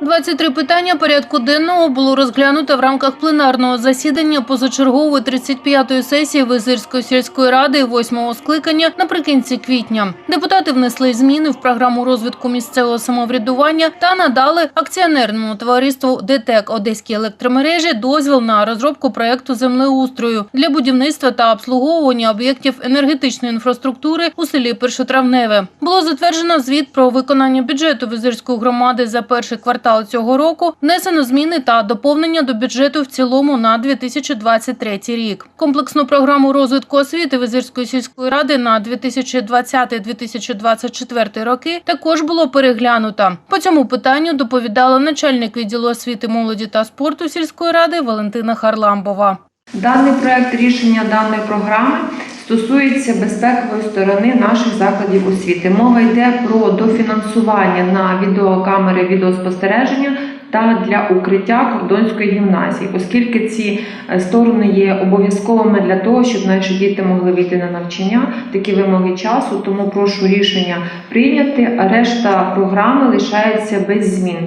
23 питання порядку денного було розглянуто в рамках пленарного засідання позачергової 35-ї сесії Визирської сільської ради 8-го скликання наприкінці квітня. Депутати внесли зміни в програму розвитку місцевого самоврядування та надали акціонерному товариству ДТЕК Одеські електромережі дозвіл на розробку проекту землеустрою для будівництва та обслуговування об'єктів енергетичної інфраструктури у селі Першотравневе. Було затверджено звіт про виконання бюджету Визирської громади за перший квартал цього року. Внесено зміни та доповнення до бюджету в цілому на 2023 рік. Комплексну програму розвитку освіти Визирської сільської ради на 2020-2024 роки також було переглянуто. По цьому питанню доповідала начальник відділу освіти, молоді та спорту сільської ради Валентина Харламбова. Даний проект рішення даної програми стосується безпекової сторони наших закладів освіти. Мова йде про дофінансування на відеокамери відеоспостереження та для укриття кордонської гімназії, оскільки ці е, сторони є обов'язковими для того, щоб наші діти могли вийти на навчання, такі вимоги часу. Тому прошу рішення прийняти, а решта програми лишається без змін.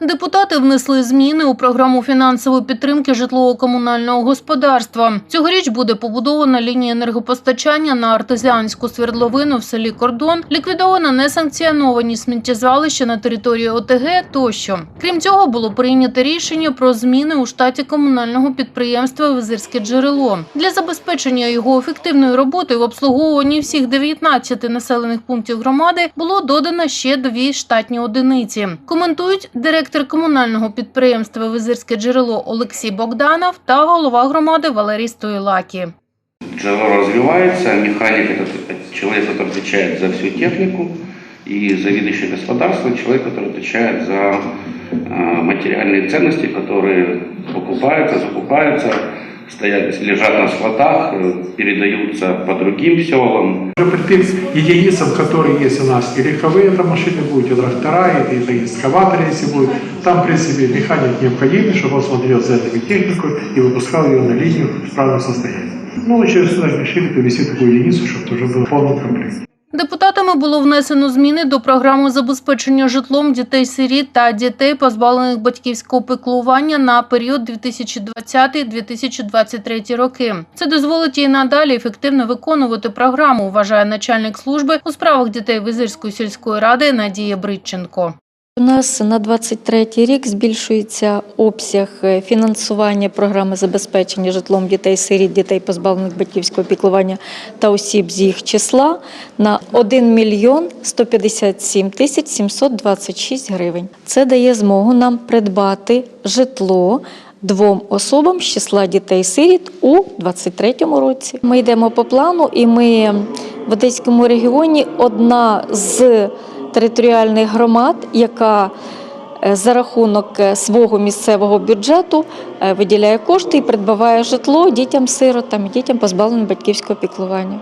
Депутати внесли зміни у програму фінансової підтримки житлово-комунального господарства. Цьогоріч буде побудована лінія енергопостачання на артезіанську свердловину в селі Кордон, ліквідовано несанкціоновані сміттєзвалища на території ОТГ тощо. Крім цього, було прийнято рішення про зміни у штаті комунального підприємства Визирське джерело для забезпечення його ефективної роботи в обслуговуванні всіх 19 населених пунктів громади було додано ще дві штатні одиниці. Коментують директор комунального підприємства Визирське джерело Олексій Богданов та голова громади Валерій Стоїлакі. Джавар развивается, механик это человек, который отвечает за всю технику, и заведующий господарством человек, который отвечает за э, материальные ценности, которые покупаются, закупаются, стоят, лежат на складах, э, передаются по другим селам. Уже при тем единицам, которые есть у нас, и легковые там машины будут, и трактора, и, и, и экскаваторы, если будет, там, в принципе, механик необходимый, чтобы он смотрел за этой техникой и выпускал ее на линию в правильном состоянии. Ну, через раз решили привести такую единицу, чтобы уже был полный комплект. Депутатами було внесено зміни до програми забезпечення житлом дітей-сиріт та дітей, позбавлених батьківського піклування на період 2020-2023 роки. Це дозволить їй надалі ефективно виконувати програму, вважає начальник служби у справах дітей Визирської сільської ради Надія Бритченко. У нас на 23 рік збільшується обсяг е, фінансування програми забезпечення житлом дітей-сиріт, дітей позбавлених батьківського піклування та осіб з їх числа на 1 мільйон 157 тисяч 726 гривень. Це дає змогу нам придбати житло двом особам з числа дітей-сиріт у 2023 році. Ми йдемо по плану, і ми в Одеському регіоні одна з територіальних громад, яка е, за рахунок е, свого місцевого бюджету е, виділяє кошти і придбаває житло дітям-сиротам, дітям позбавленим батьківського піклування.